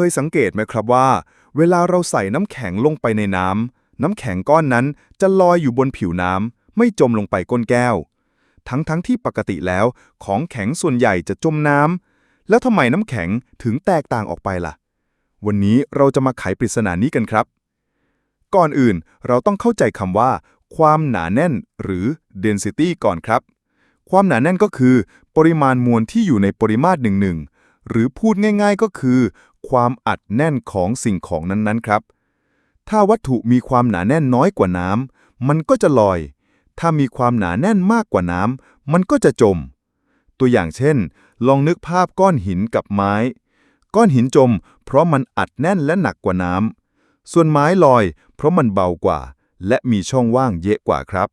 เคยสังเกตไหมครับว่า เวลาเราใส่น้ำแข็งลงไปในน้ำน้ำแข็งก้อนนั้นจะลอยอยู่บนผิวน้ำไม่จมลงไปก้นแก้ว ทั้งๆทที่ปกติแล้ว ของแข็งส่วนใหญ่จะจมน้ำแล้วทำไมน้ำแข็งถึงแตกต่างออกไปล่ะ วันนี้เราจะมาไขปริศนานี้กันครับ ก่อนอื่นเราต้องเข้าใจคำว่า ความหนาแน่น หรือ density ก่อนครับ ความหนาแน่นก็คือ ปริมาณมวลที่อยู่ในปริมาตรหนึ่งหนึ่งหรือพูดง่ายๆก็คือ ความอัดแน่นของสิ่งของนั้นๆครับ ถ้าวัตถุมีความหนาแน่นน้อยกว่าน้ำมันก็จะลอย ถ้ามีความหนาแน่นมากกว่าน้ำมันก็จะจม ตัวอย่างเช่น ลองนึกภาพก้อนหินกับไม้ ก้อนหินจม เพราะมันอัดแน่นและหนักกว่าน้ำส่วนไม้ลอย เพราะมันเบากว่า และมีช่องว่างเยอะกว่าครับ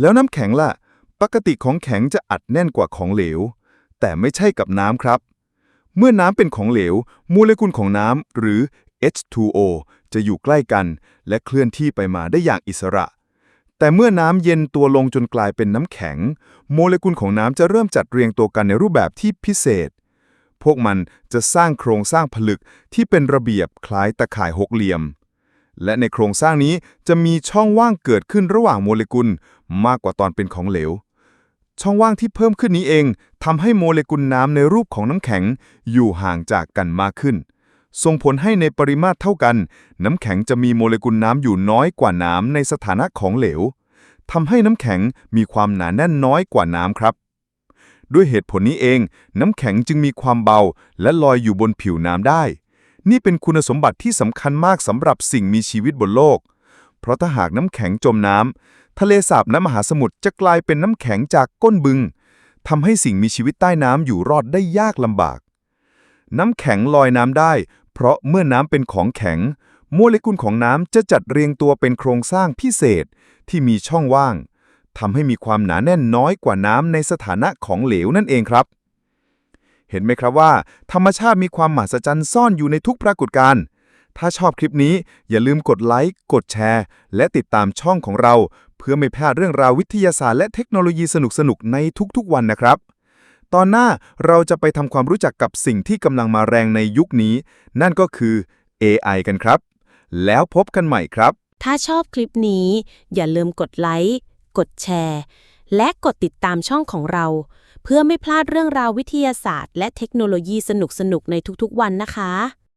แล้วน้ำแข็งล่ะ ปกติของแข็งจะอัดแน่นกว่าของเหลว แต่ไม่ใช่กับน้ำครับ เมื่อน้ำเป็นของเหลว โมเลกุลของน้ำหรือ H2O จะอยู่ใกล้กัน และเคลื่อนที่ไปมาได้อย่างอิสระ แต่เมื่อน้ำเย็นตัวลงจนกลายเป็นน้ำแข็ง โมเลกุลของน้ำจะเริ่มจัดเรียงตัวกันในรูปแบบที่พิเศษ พวกมันจะสร้างโครงสร้างผลึกที่เป็นระเบียบคล้ายตะข่ายหกเหลี่ยม และในโครงสร้างนี้จะมีช่องว่างเกิดขึ้นระหว่างโมเลกุลมากกว่าตอนเป็นของเหลว ช่องว่างที่เพิ่มขึ้นนี้เองทำให้โมเลกุลน้ำในรูปของน้ำแข็งอยู่ห่างจากกันมากขึ้น ส่งผลให้ในปริมาตรเท่ากัน น้ำแข็งจะมีโมเลกุลน้ำอยู่น้อยกว่าน้ำในสถานะของเหลวทำให้น้ำแข็งมีความหนาแน่นน้อยกว่าน้ำครับ ด้วยเหตุผลนี้เอง น้ำแข็งจึงมีความเบาและลอยอยู่บนผิวน้ำได้ นี่เป็นคุณสมบัติที่สำคัญมากสำหรับสิ่งมีชีวิตบนโลก เพราะถ้าหากน้ำแข็งจมน้ำทะเลสาบน้ำมหาสมุทรจะกลายเป็นน้ำแข็งจากก้นบึงทำให้สิ่งมีชีวิตใต้น้ำอยู่รอดได้ยากลำบาก น้ำแข็งลอยน้ำได้ เพราะเมื่อน้ำเป็นของแข็ง โมเลกุลของน้ำจะจัดเรียงตัวเป็นโครงสร้างพิเศษที่มีช่องว่างทำให้มีความหนาแน่นน้อยกว่าน้ำในสถานะของเหลวนั่นเองครับ เห็นไหมครับว่า ธรรมชาติมีความมหัศจรรย์ซ่อนอยู่ในทุกปรากฏการณ์ ถ้าชอบคลิปนี้อย่าลืมกดไลค์ กดแชร์ และติดตามช่องของเรา เพื่อไม่พลาดเรื่องราววิทยาศาสตร์และเทคโนโลยีสนุกๆในทุกๆวันนะครับ ตอนหน้าเราจะไปทำความรู้จักกับสิ่งที่กำลังมาแรงในยุคนี้ นั่นก็คือ AI กันครับ แล้วพบกันใหม่ครับ ถ้าชอบคลิปนี้ อย่าลืมกดไลค์ กดแชร์ และกดติดตามช่องของเรา เพื่อไม่พลาดเรื่องราววิทยาศาสตร์ และเทคโนโลยีสนุกๆในทุกๆวันนะคะ